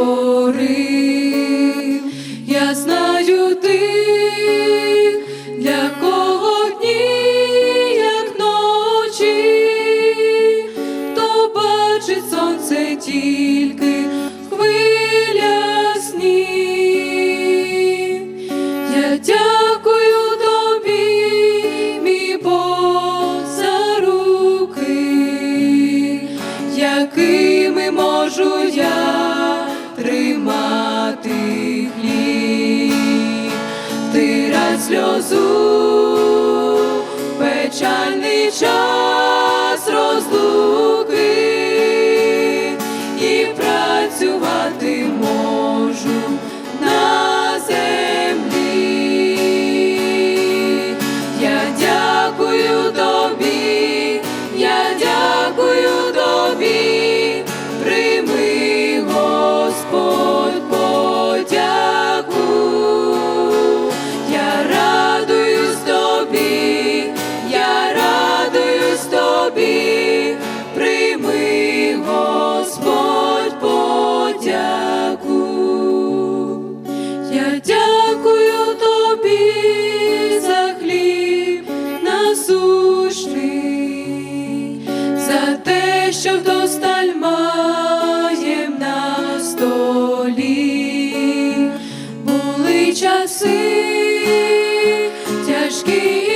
ти. Я знаю тих, для кого дні, як ночі, то бачить сонце тільки сльозу, печальний час розлуки Я дякую тобі за хліб насущний, за те, що вдосталь на столі. Були часи тяжкі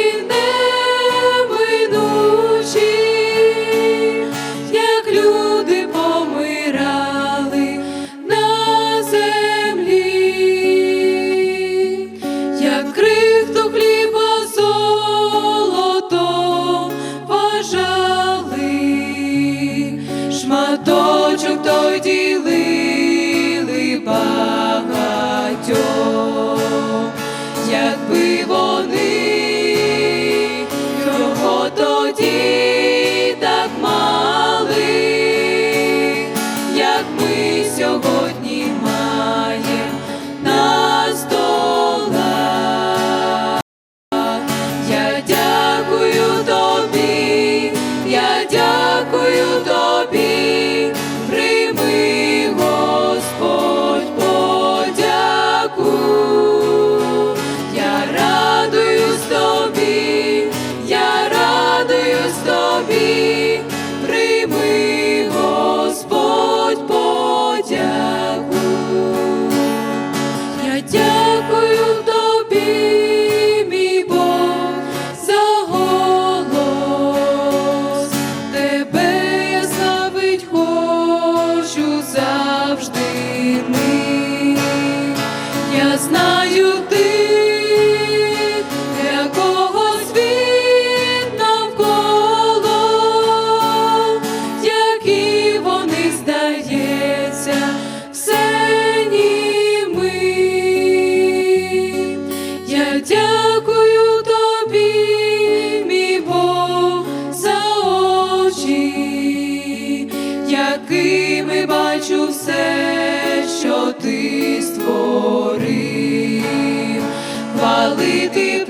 шматочок Знаю ти, для кого світ навколо, які вони здається, все німи. Я дякую тобі, мій за очі, якими бачу все, створив, хвалити